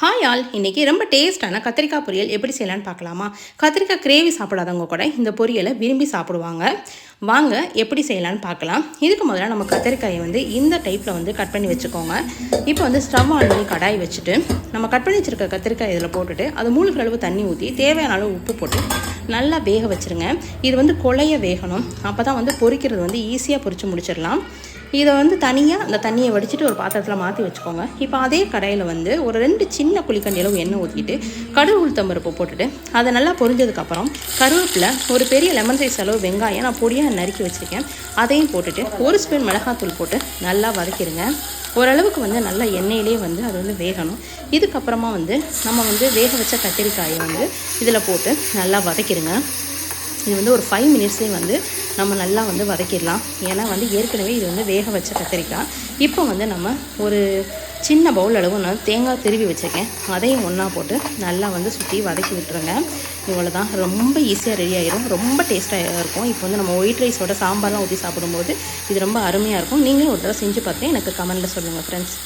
Hi all இன்றைக்கி ரொம்ப டேஸ்ட்டான கத்திரிக்காய் பொரியல் எப்படி செய்யலான்னு பார்க்கலாமா? கத்திரிக்காய் கிரேவி சாப்பிடாதவங்க கூட இந்த பொரியலை விரும்பி சாப்பிடுவாங்க. வாங்க எப்படி செய்யலான்னு பார்க்கலாம். இதுக்கு முதல்ல நம்ம கத்திரிக்காயை வந்து இந்த டைப்பில் வந்து கட் பண்ணி வச்சுக்கோங்க. இப்போ வந்து ஸ்டவ் ஆன் பண்ணி கடாய் வச்சுட்டு நம்ம கட் பண்ணி வச்சுருக்க கத்திரிக்காய் இதில் போட்டுட்டு அது மூழ்கிற அளவு தண்ணி ஊற்றி தேவையான அளவு உப்பு போட்டு நல்லா வேக வச்சுருங்க. இது வந்து கொலைய வேகணும். அப்போ தான் வந்து பொரிக்கிறது வந்து ஈஸியாக பொரித்து முடிச்சிடலாம். இதை வந்து தனியாக அந்த தண்ணியை வடிச்சிட்டு ஒரு பாத்திரத்தில் மாற்றி வச்சுக்கோங்க. இப்போ அதே கடையில் வந்து ஒரு ரெண்டு சின்ன குழிக்கண்டியளவு எண்ணெய் ஊற்றிட்டு கடுகு உளுத்தம்பருப்பு போட்டுட்டு அதை நல்லா பொரிஞ்சதுக்கப்புறம் கருவேப்பில் ஒரு பெரிய லெமன் சைஸ் அளவு வெங்காயம் நான் பொடியாக நறுக்கி வச்சுருக்கேன். அதையும் போட்டுட்டு ஒரு ஸ்பூன் மிளகாத்தூள் போட்டு நல்லா வதக்கிடுங்க ஓரளவுக்கு வந்து நல்லா எண்ணெயிலே வந்து அது வந்து வேகணும். இதுக்கப்புறமா வந்து நம்ம வந்து வேக வச்ச கத்திரிக்காயை வந்து இதில் போட்டு நல்லா வதக்கிடுங்க இது வந்து ஒரு ஃபைவ் மினிட்ஸ்லேயே வந்து நம்ம நல்லா வந்து வதக்கிடலாம். ஏன்னா வந்து ஏற்கனவே இது வந்து வேக வச்ச கத்திரிக்காய். இப்போ வந்து நம்ம ஒரு சின்ன பவுல் அளவு நான் தேங்காய் திருவி வச்சுருக்கேன். அதையும் ஒன்றா போட்டு நல்லா வந்து சுற்றி வதக்கி விட்டுருங்க. இவ்வளோ தான் ரொம்ப ஈஸியாக ரெடி ஆகிரும் ரொம்ப டேஸ்ட்டாக இருக்கும். இப்போ வந்து நம்ம ஒயிட் ரைஸோட சாம்பார்லாம் ஊற்றி சாப்பிடும்போது இது ரொம்ப அருமையாக இருக்கும். நீங்களும் ஒரு தடவை செஞ்சு பார்த்து எனக்கு கமெண்ட்டில் சொல்லுங்கள் ஃப்ரெண்ட்ஸ்